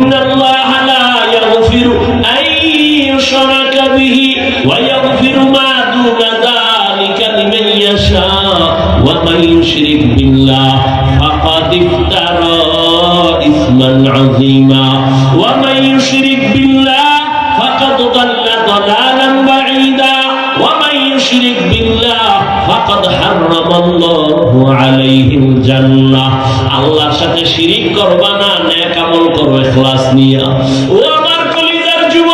إن الله لا يغفر أن يشرك به ويغفر আল্লাহর সাথে শিরিক করবা না কামল করবে ক্লাস নিয়া। ও আমার কলিজার যুব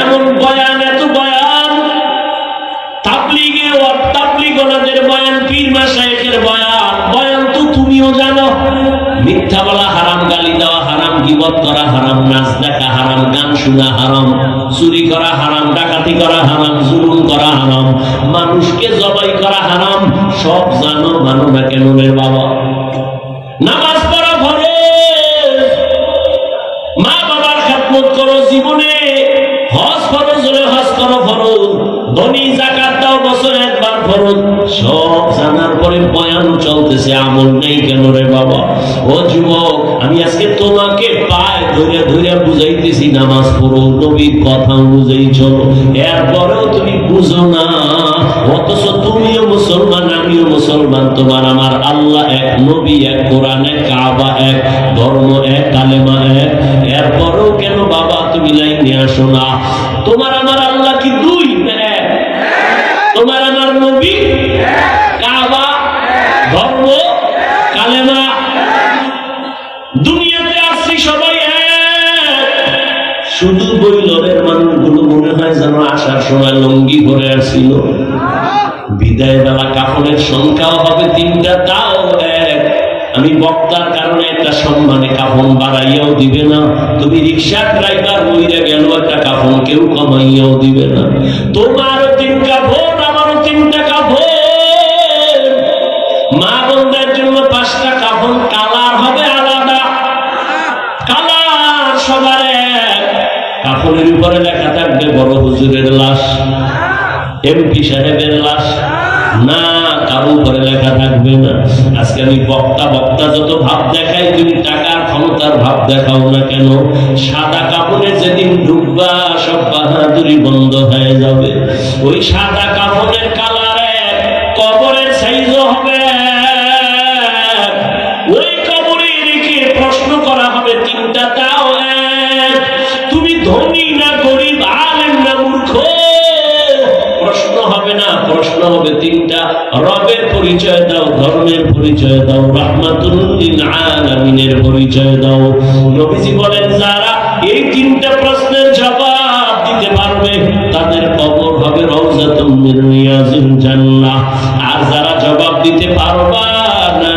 এমন বয়ান, এত বয়ান তাপলিগে ও তাবলিগ ওনাদের বয়ান, পীর মাসায়কের বয়ান। তুমিও জানো। মিথ্যা বলা হারাম, গালি দেওয়া হারাম, গিবত করা হারাম, নাচ দেখা হারাম, গান শোনা হারাম, চুরি করা হারাম, ডাকাতি করা হারাম, জুলুম করা হারাম, মানুষকে জবাই করা হারাম, সব জানো মানো না কেন রে বাবা? নামাজ পড়া ফরজ মা বাবার খেদমত করো জীবনে। হজ ফরজ হজ করো ফরজ ধনী জাকাত দাও, বছরে একবার ফরজ সব জানার পরে বয়ান চলতেছে, আমল নেই কেন রে বাবা? ও যুবক, আমি আজকে তোমাকে পায় ধরে ধরে বুঝাইতেছি, নামাজ পড়ো, নবীর কথা অনুযায়ী চলো। এরপরেও তুমি বুঝো না, অথচ তুমিও মুসলমান, আমিও মুসলমান, তোমার আমার আল্লাহ এক, নবী এক, কোরআন এক, কাবা এক, ধর্ম এক, কালেমা এক। এরপরেও কেন বাবা তুমি লাইনে আসো না? তোমার আমার আল্লাহ কি দুই না এক তোমার আমার নবী কাবা, ধর্ম, কালেমা। দুনিয়াতে আসছি সবাই শুধু মানুষগুলো মনে হয় যেন আসার সময় লঙ্গি বিদায় বেলা সংখ্যাও হবে তিনটা, তাও এক। আমি বক্তার কারণে একটা সম্মানে কাফন বাড়াইয়াও দিবে না। তুমি রিক্সার ড্রাইভার বইরে গেল একটা কাফন কেউ কমাইয়াও দিবে না। তোমারও তিন কাফন আমারও তিনটা কাফন। উপরে লেখা থাকবে বড় হুজুরের লাশ এমপি সাহেবের লাশ। না, কারও উপরে লেখা থাকবে না। আজকে আমি বক্তা বক্তা যত ভাব দেখাই, তুমি টাকার ক্ষমতার ভাব দেখাও না কেন? সাদা কাপড়ে যেদিন ঢুকবা, সব বাহাদুরি বন্ধ হয়ে যাবে। ওই সাদা কাপড়ের কালারে কবরের সাইজও হবে। প্রশ্ন হবে তিনটা। রবের পরিচয় দাও, ধর্মের পরিচয় দাও রহমাতুল্লিল আলামিনের পরিচয় দাও। নবীজি বলেন, যারা এই তিনটা প্রশ্নের জবাব দিতে পারবে, তাদের কবর হবে রওজাতুম জান্নাহ। আর যারা জবাব দিতে পারবা না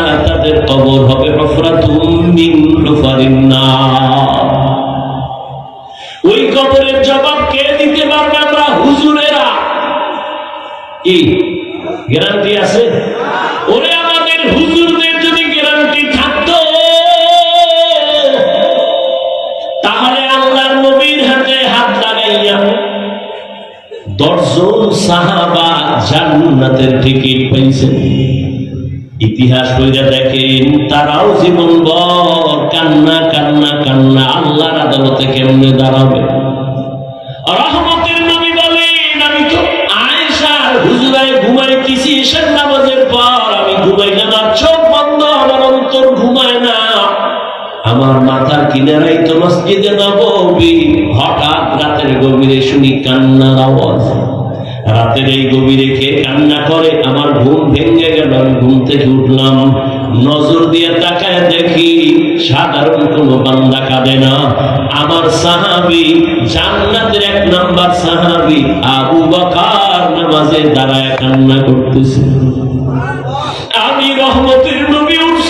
গ্যারান্টি আছে? ওরে আমাদের হুজুরদের যদি গ্যারান্টি থাকতো, তাহলে আল্লাহর নবীর হাতে হাত লাগাইয়া দশজন সাহাবা জান্নাতের টিকিট পাইছেন। ইতিহাস বইরা দেখেন, তারাও জীবন বর কান্না কান্না কান্না আল্লাহর আদালতে কেমনে দাঁড়াবে? রহমতের ঘুমাইতেছি ঈশান নামাজের পর আমি ঘুমাইলাম আর চোখ বন্ধ আমার অন্তর ঘুমায় না। আমার মাথার কিনারাই তো মসজিদে নবী হঠাৎ রাতের গভীরে শুনি কান্নার আওয়াজ। রাতের এই গভীরে কে কান্না করে আমার ঘুম ভেঙে গেল, আমি ঘুম থেকে উঠলাম। নজর দিয়ে তাকায় দেখি সাধারণ কোনো বান্দা কাঁদে না। আমার সাহাবি, জান্নাতের এক নাম্বার সাহাবি, আবু বকার নামাজে দাঁড়ায় কান্না করতেছে। আমি রহমতের নবী উঠছি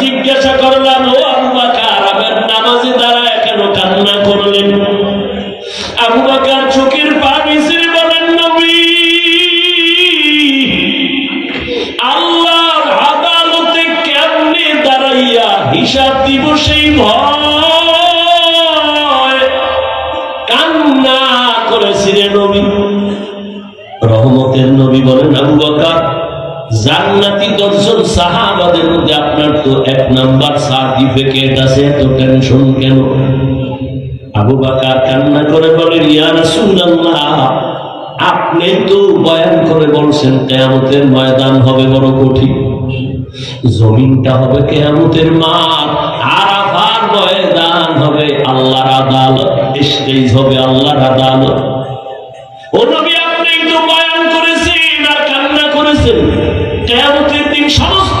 জিজ্ঞাসা করলাম ও আবু বাকার আমার নামাজে দাঁড়ায় কেন কান্না করলেন? তো এক নাম্বার সার্টিফিকেট আছে এত টেনশন কেন? আবু বাকার কান্না করে বলেন ইয়া রাসূলুল্লাহ, আপনি তো বয়ান করে বলছেন, কেয়ামতের ময়দান হবে বড় কঠিন। জমিনটা হবে কেয়ামতের মাঠ, আরাফার ময়দান হবে আল্লাহর আদালত, স্টেজ হবে আল্লাহর আদালত। ও নবী, আপনি তো বয়ান করেছেন আর কান্না করেছেন। কেয়ামতের দিন সমস্ত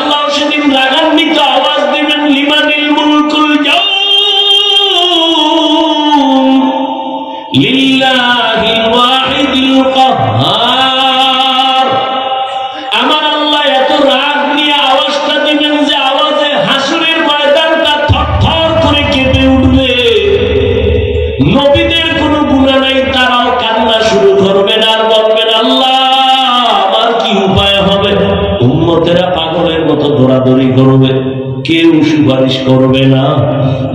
সুপারিশ করবে না।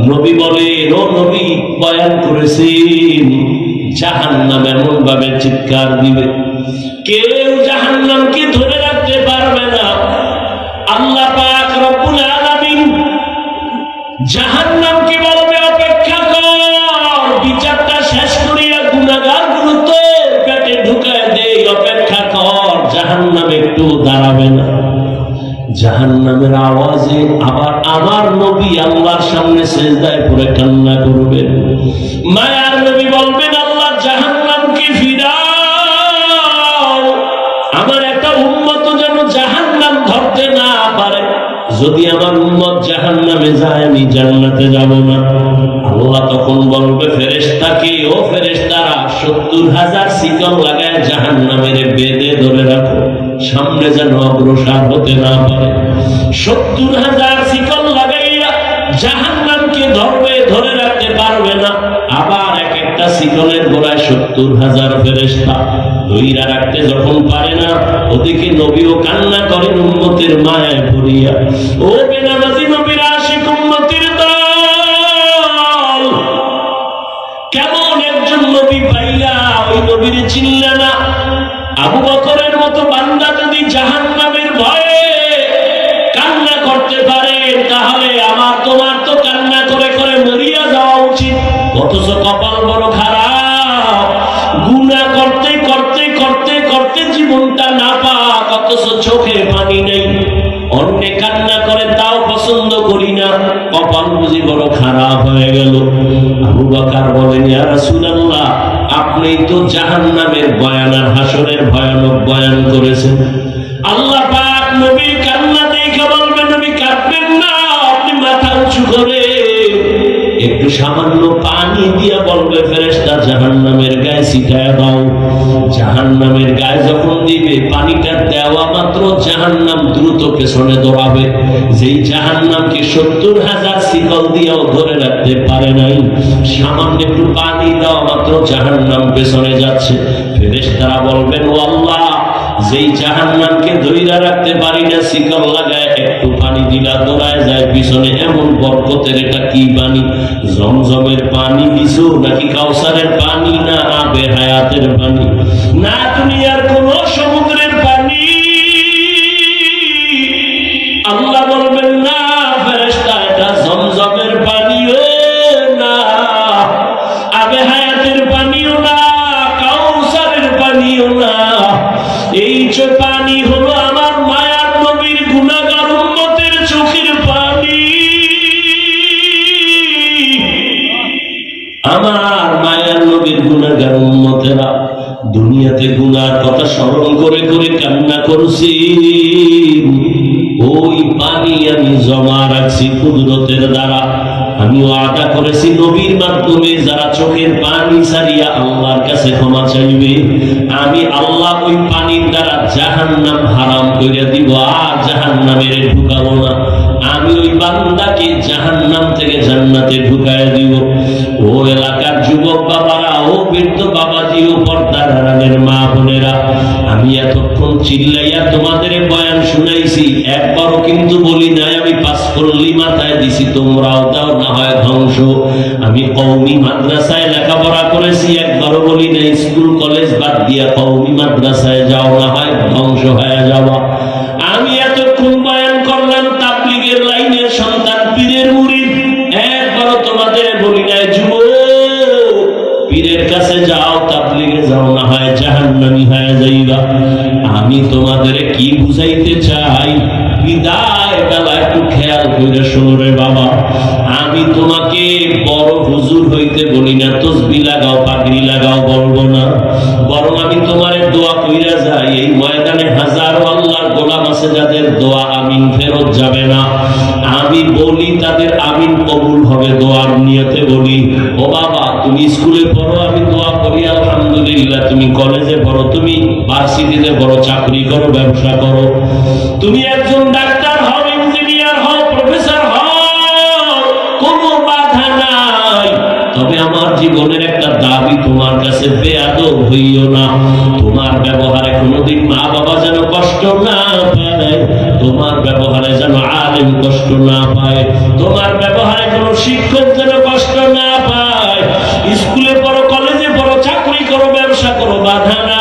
নবী বলে, ও নবী, বয়ান করেছেন, জাহান্নাম এমন ভাবে চিৎকার দিবে। কেউ জাহান্নামকে ধরে রাখতে পারবে না। আল্লাহ পাক রব্বুল আলামিন জাহান্নামকে জাহান্নামের আওয়াজে আবার আমার নবী আল্লাহর সামনে সেজদায় পড়ে কান্না করবেন মায়ার নবী বলবেন, আল্লাহ, জাহান্নামকে ফিরাও। আমার একটা উন্মত যেন জাহান্নাম ধরতে না পারে। যদি আমার উম্মত জাহান নামে যায়, আমি জান্নাতে যাব না। আল্লাহ তখন বলবে ফেরেশতাকে ও ফেরেশতারা, সত্তর হাজার শিকল লাগায় জাহান নামের বেঁধে ধরে রাখো। সামনে যেন অগ্রসর হতে না পারে। সত্তর হাজার শিকল লাগাইয়া জাহান নামকে ধরবে, ধরে রাখতে পারবে না। আবার এক একটা শিকলের গোড়ায় সত্তর হাজার ফেরেশতা ধইরা রাখতে যখন পারে না, ওদিকে নবীও কান্না করেন উম্মতের মায়ায় পড়িয়া ও বেনামাজি নবীর আশিক কেমন একজন নবী পাইলা? ওই নবীর চিনলে না? আবু বকরের মতো বান্দা যদি জাহান্নামের কপাল বড় খারাপ। গুণা করতে করতে করতে করতে জীবনটা না পাক অথচ চোখে পানি নেই। অন্যে কান্না করে তাও পছন্দ করি না। কপাল বুঝি বড় খারাপ হয়ে গেল। আপনি তো জাহান্নামের বয়ান আর হাসরের ভয়ানক বয়ান করেছেন। আল্লাহ একটু সামান্য পানি দিয়া বলবে, ফেরেশতা জাহান্নামের গায়ে ছিটায় দাও। জাহান্নামের গায়ে যখন দিবে, পানিটা দেওয়া মাত্র জাহান্নাম দ্রুত পেছনে দৌড়াবে। যেই জাহান্নামকে সত্তর হাজার শিকল দিয়েও ধরে রাখতে পারে নাই, সামান্য একটু পানি দেওয়া মাত্র জাহান্নাম পেছনে যাচ্ছে। ফেরেশতারা বলবেন ও আল্লাহ যেই জাহান্নামকে ধৈরা রাখতে পারি না, শিকল লাগায় একটু পানি দিলা দৌড়ায় যায় পিছনে এমন বরকতের এটা কি পানি জমজমের পানি দিছো নাকি কাউসারের পানি? না আবে হায়াতের পানি না তুমি আর কোন সমুদ্রের ওয়াদা নবীর মাধ্যমে যারা চোখের পানি সারিয়া আল্লাহর কাছে ক্ষমা চাইবে, আমি আল্লাহ ওই পানির দ্বারা জাহান্নাম হারাম করে দিব, আর জাহান্নামের ঢুকাবো না। আমি ওই বান্দাকে জাহান্নাম থেকে জান্নাতে ঢুকায় দিব। ও এলাকার যুবক বাবারা, ও বৃদ্ধ বাবাজি, ও পর্দার হারানের মা বোনেরা, আমি এতক্ষণ চিল্লাইয়া তোমাদের বয়ান শুনাইছি, একবারও কিন্তু বলি নাই পাস মাথায় দিছি, তোমরাও দাও, না হয় ধ্বংস। আমি কৌমি মাদ্রাসায় লেখাপড়া করেছি, একবারও বলি নাই, স্কুল, কলেজ বাদ দিয়া কৌমি মাদ্রাসায় যাও, না হয় ধ্বংস হয়ে যাওয়া। আমি এতক্ষণ বয়ান করলাম, তাবলিগের লাইনের সন্তান পীরের মুরিদ। একবারও তোমাদের বলি নাই, যুবক, পীরের কাছে যাও, তাবলিগে যাও, না হয় জাহান্নামী হয়ে যাইবা। আমি তোমাদের কি বুঝাইতে চাই বিদায় বেলা একটু খেয়াল শোনো রে বাবা, আমি তোমাকে বড় হুজুর হইতে বলি না, তসবি লাগাও, পাগড়ি লাগাও বলব না। বরং আমি তোমারে দোয়া কইরা যাই, এই ময়দানে হাজারো আল্লাহর গোলাম আছে যাদের দোয়া আমিন ফেরত যাবে না। আমি বলি, তাদের আমিন কবুল হবে দোয়ার নিয়তে বলি। ও বাবা, তুমি স্কুলে পড়ো, আমি দোয়া করি, আলহামদুলিল্লাহ। তুমি কলেজে পড়ো, তুমি ভার্সিটিতে পড়ো, চাকরি করো, ব্যবসা করো। তুমি একজন ডাক্তার হও আমার জীবনের একটা দাবি তোমার কাছে বেয়াদব হইও না। তোমার ব্যবহারে কোনোদিন মা বাবা যেন কষ্ট না পায়, তোমার ব্যবহারে যেন আলেম কষ্ট না পায়, তোমার ব্যবহারে কোনো শিক্ষক যেন কষ্ট না পায়। স্কুলে পড়ো, কলেজে পড়ো, চাকরি করো, ব্যবসা করো, বাধা নাই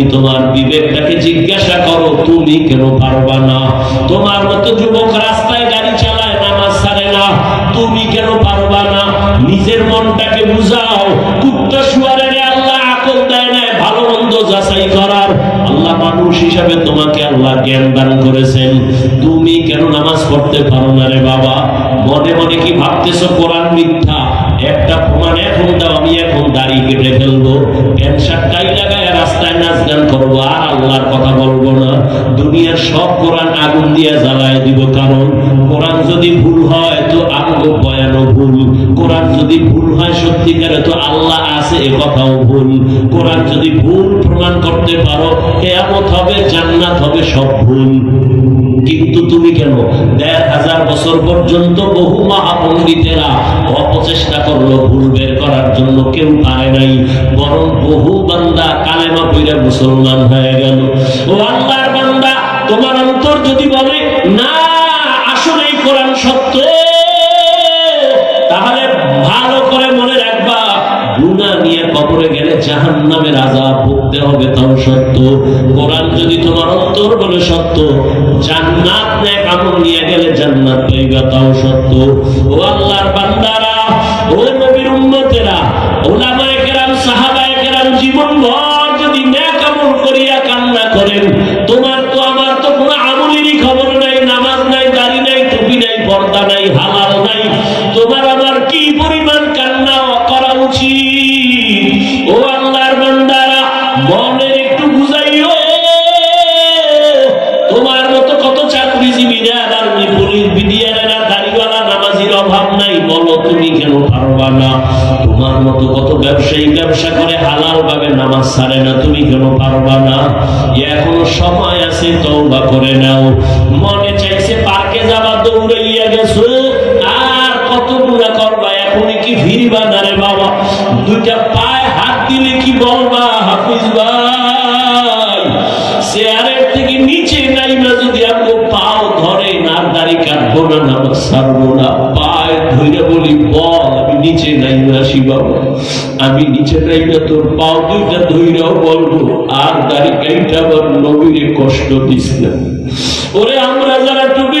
তুমি তোমার বিবেকটাকে জিজ্ঞাসা করো, তুমি কেন পারবা না? তোমার মতো যুবক রাস্তায় গাড়ি চালায়, নামাজ সারে না। তুমি কেন পারবা না? নিজের মনটাকে বুঝাও। কুত্তা শুয়ারের আল্লাহ, আকল দেয় না ভালো মন্দ যাচাই করার। আল্লাহ মানুষ হিসাবে তোমাকে আল্লাহ জ্ঞান দান করেছেন। তুমি কেন নামাজ পড়তে পারো না রে বাবা? মনে মনে কি ভাবতেছো, কোরআন মিথ্যা? একটা প্রমাণ এখন দাও, আমি এখন দাড়ি কেটে ফেলব। প্যান্ট শার্টটাই লাগায় রাস্তায় নাচ গান করব, আর আল্লাহর কথা বলব না। দুনিয়ার সব কোরআন আগুন দিয়ে জ্বালায় দিব, কারণ কোরআন যদি ভুল হয় তো আঙ্গ বয়ানও ভুল। কোরআন যদি ভুল হয় সত্যিকারে তো আল্লাহ আছে, এ কথাও ভুল। কোরআন যদি ভুল প্রমাণ করতে পারো, কেয়ামত হবে, জান্নাত হবে, সব ভুল। কিন্তু তুমি কেন? দেড় হাজার বছর পর্যন্ত বহু মহাপণ্ডিতেরা অপচেষ্টা করল ভুল বের করার জন্য, কেউ পারে নাই। বরং বহু বান্দা কালেমা পইরা মুসলমান হয়ে গেল। ও আল্লাহর বান্দা, তোমার অন্তর যদি বলে, না আসলে কোরআন সত্য ভালো করে মনে রাখবা গুণা নিয়ে কবরে গেলে জাহান নামে রাজা ভুগতে হবে, তাও সত্য। কোরআন যদি তোমার অন্তর বলে সত্য, জান্নাত নেক আমল নিয়ে গেলে জান্নাত পাইবা, তাও সত্য। ও আল্লাহর বান্দারা, ও নবীর উম্মতেরা, ওলামায়ে ব্যবসা করে হালাল ভাবে নামাজ ছাড়ে না, তুমি কেন পারবা না? এখনও সময় আছে, তওবা করে নাও। মনে চাইছে পার্কে যাবা, দৌড়াইয়া গেছো? আর কত গুণা করবা? এখনই কি ফিরবা? না রে বাবা, দুইটা পায়ে হাত দিলে কি বলবা? হাফিজ ভাই, চেয়ারের থেকে নিচে নাইবা যদি আপনি পাও ধরে, না দাড়ি কাটবো না, নামাজ ছাড়বো না। নিচে নাইবা শিবাব আমি নিচে নাইবা তোর পাও দুইটা ধৈরাও বলব, আর দাড়ি কাইটা আবার নবীরে কষ্ট দিস না। ওরে আমরা যারা টুপিওয়ালা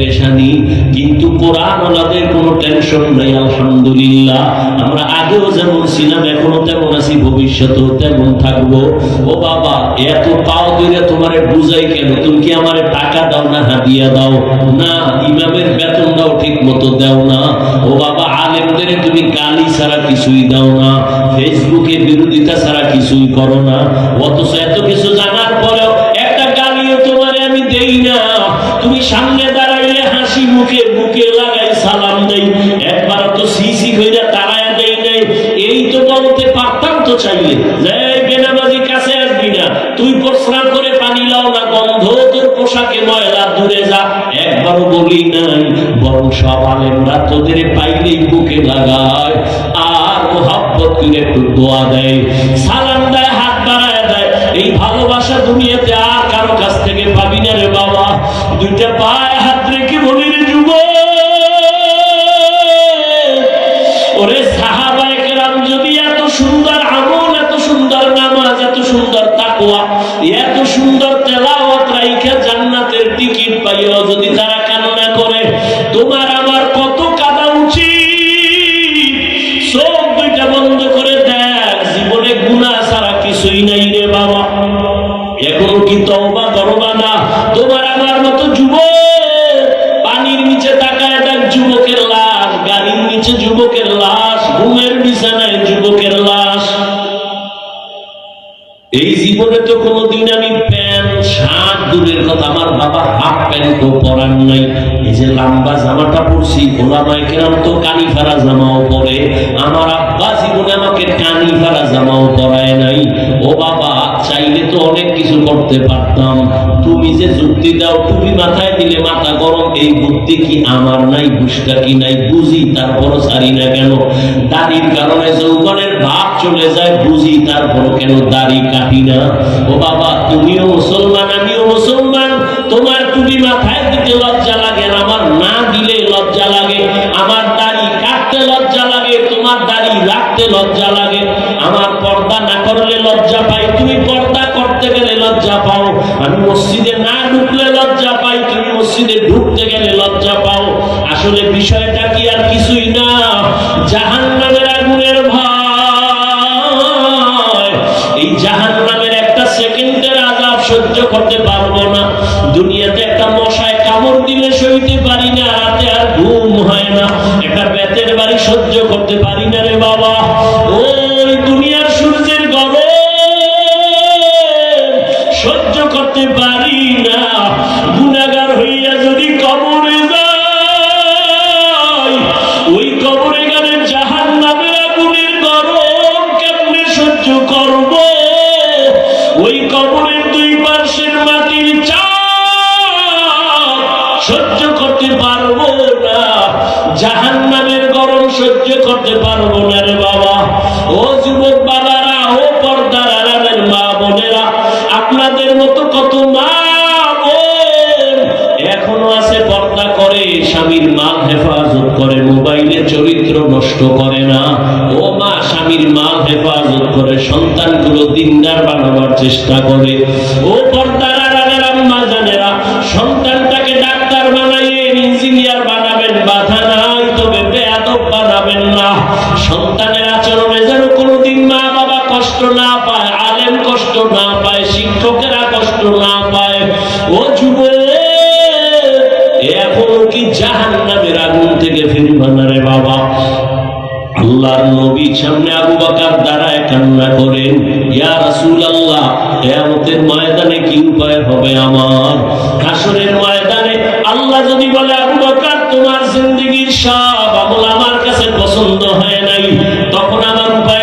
পেরেশানি, কিন্তু কোরআন ওনাদের কোনো টেনশন নেই, আলহামদুলিল্লাহ। আমরা আগেও যেমন ছিলাম, এখনও তেমন আছি, ভবিষ্যতেও তেমন থাকব। ও বাবা, এত পাও দিলে তোমারে বুঝাই কেন? তুমি কি আমারে টাকা দাও না হাদিয়া দাও? না, ইমামের বেতন দাও ঠিক মতো দাও না। ও বাবা আলেমদের তুমি গালি ছাড়া কিছুই দাও না। ফেসবুকে বিরোধিতা ছাড়া কিছুই করো না। অথচ এত কিছু জানার পরেও তোর ময়লা দূরে যা। একবারও বলি নাই, বরং সব আলেমরা তোদের পাইলেই বুকে লাগায়। আর মোহাব্বত করে একটু দোয়া দেয়, সালাম দেয়, হাত বাড়ায় দেয়। এই ভালোবাসা দুনিয়াতে আর কারও কাছ থেকে পাবি না রে বাবা। দুইটা পায়ে হাত রেখে বলি রে যুবক। প্যান্টও পরার নাই। এই যে লম্বা জামাটা পরছি ওলামায় কেরাম তো কানি ফারা জামাও পরে। আমার আব্বা জীবনে আমাকে কানি ফারা জামাও পরায় নাই। ও বাবা, চাইলে তো অনেক কিছু করতে পারতাম। তুমি যে যুক্তি দাও টুপি মাথায় দিলে মাথা গরম। এই বুদ্ধি কি আমার নাই, বুঝটা কি নাই? বুঝি, তারপরও ছাড়ি না কেন? দাড়ির কারণে যৌবনের ভাব চলে যায়, বুঝি তারপরও কেন দাড়ি কাটি না? ও বাবা, তুমিও মুসলমান, আমিও মুসলমান। তোমার টুপি মাথায় দিতে লজ্জা লাগে আমার না দিলে লজ্জা লাগে। আমার দাড়ি কাটতে লজ্জা লাগে, তোমার দাড়ি রাখতে লজ্জা লাগে। আমার পর্দা না করলে লজ্জা পাই, তুমি পর্দা করতে গেলে লজ্জা পাও। আমি মসজিদে না ঢুকলে লজ্জা পাই, তুমি মসজিদে ঢুকতে গেলে লজ্জা পাও। আসলে বিষয়টা কি আর কিছুই না। জাহান্নামের দুনিয়াতে একটা মশায় কামড় দিলে সইতে পারি না, রাতে আর ঘুম হয় না। একটা বেতের বাড়ি সহ্য করতে পারি না রে বাবা। মাল হেফাজত করে, মোবাইলে চরিত্র নষ্ট করে না। ও মা, স্বামীর মাল হেফাজত করে, সন্তানগুলো দিনদার বানাবার চেষ্টা করে। ও সন্তানটাকে ডাক্তার ইঞ্জিনিয়ার বানাবেন, বাধা নাই, তবে বানাবেন না। সন্তানের আচরণে যেন কোনোদিন মা বাবা কষ্ট না পায়, আলেম কষ্ট না পায়, শিক্ষকেরা কষ্ট না পায়। ও যুবক এখন কি জাহান রে বাবা। আল্লাহর নবীর সামনে আবু বাকার দাঁড়ায় কান্না করেন ইয়া কিয়ামতের ময়দানে কি উপায় হবে আমার? হাসরের ময়দানে আল্লাহ যদি বলে, আবু বাকার, তোমার জিন্দেগীর সব আমল আমার কাছে পছন্দ হয় নাই। তখন আমার উপায়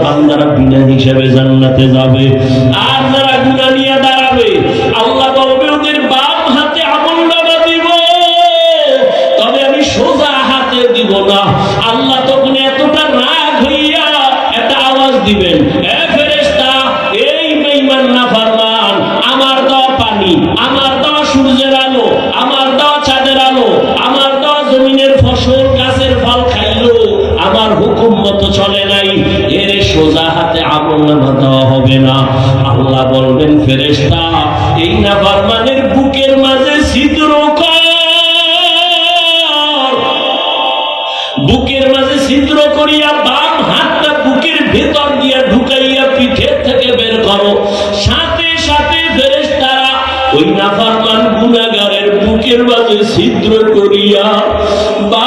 বান্দারা বিনা হিসাবে জান্নাতে যাবে আর যারা গুণা নিয়ে হবে না। আল্লাহ বলবেন ফেরেস্তা এই না বারমানের বুকের মাঝে ছিদ্র বুকের মাঝে ছিদ্র করিয়া বাম হাতটা বুকের ভেতর দিয়া ঢুকাইয়া পিঠের থেকে বের করো। সাথে সাথে ফেরেস্তারা ওই নাফারমান গুণাগারের বুকের মাঝে ছিদ্র করিয়া বা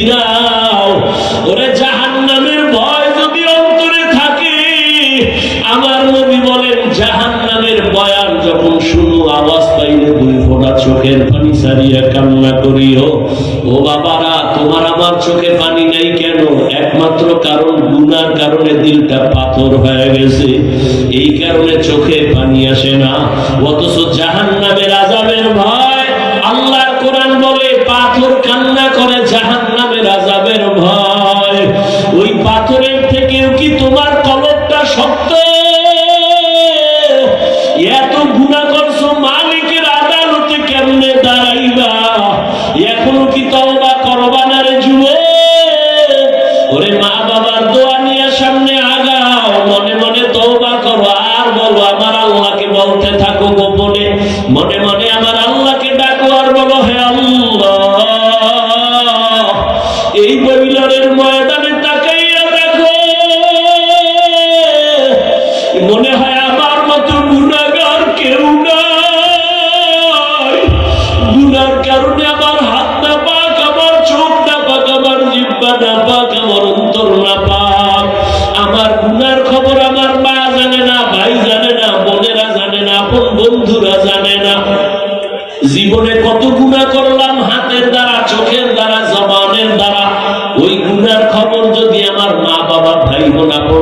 দিলাও ওরে জাহান্নামের ভয় যদি অন্তরে থাকে, আমার নবী বলেন, জাহান্নামের বয়ান যখন শুনো, আওয়াজ পাইলে দুই ফোটা চোখের পানি সারিয়া কান্না করিও। ও বাবারা, তোমার আমার চোখে পানি নাই কেন? একমাত্র কারণ, গুনার কারণে দিলটা পাথর হয়ে গেছে। এই কারণে চোখে পানি আসে না। অথচ জাহান্নামের আজাবের ভয় কান্না করে জাহান নামের আজাবের ভয়। ওই পাথরের থেকেও কি তোমার কলম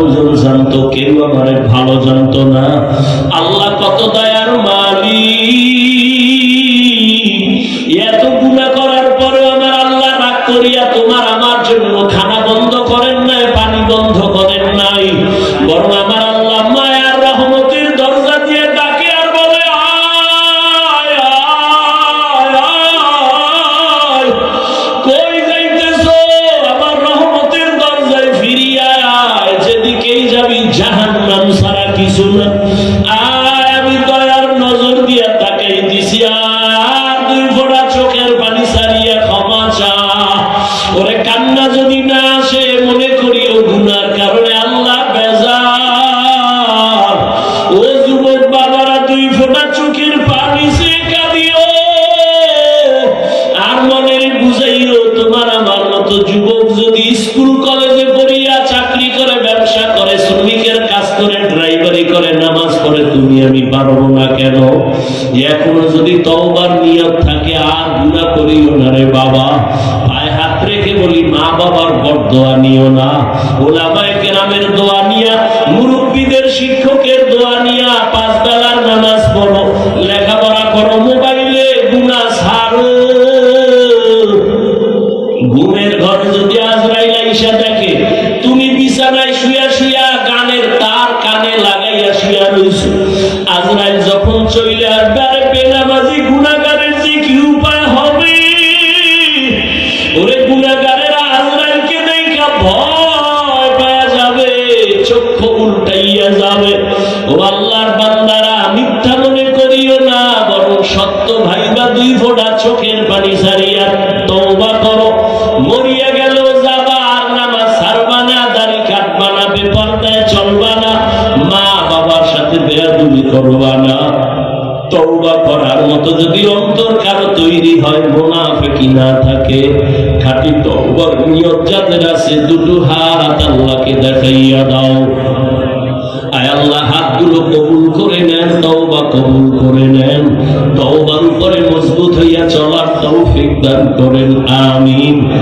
হুজুর জানতো কেউ আমার ভালো জানতো না। আল্লাহ কত দয়ার মালিক। দান করেন আমিন।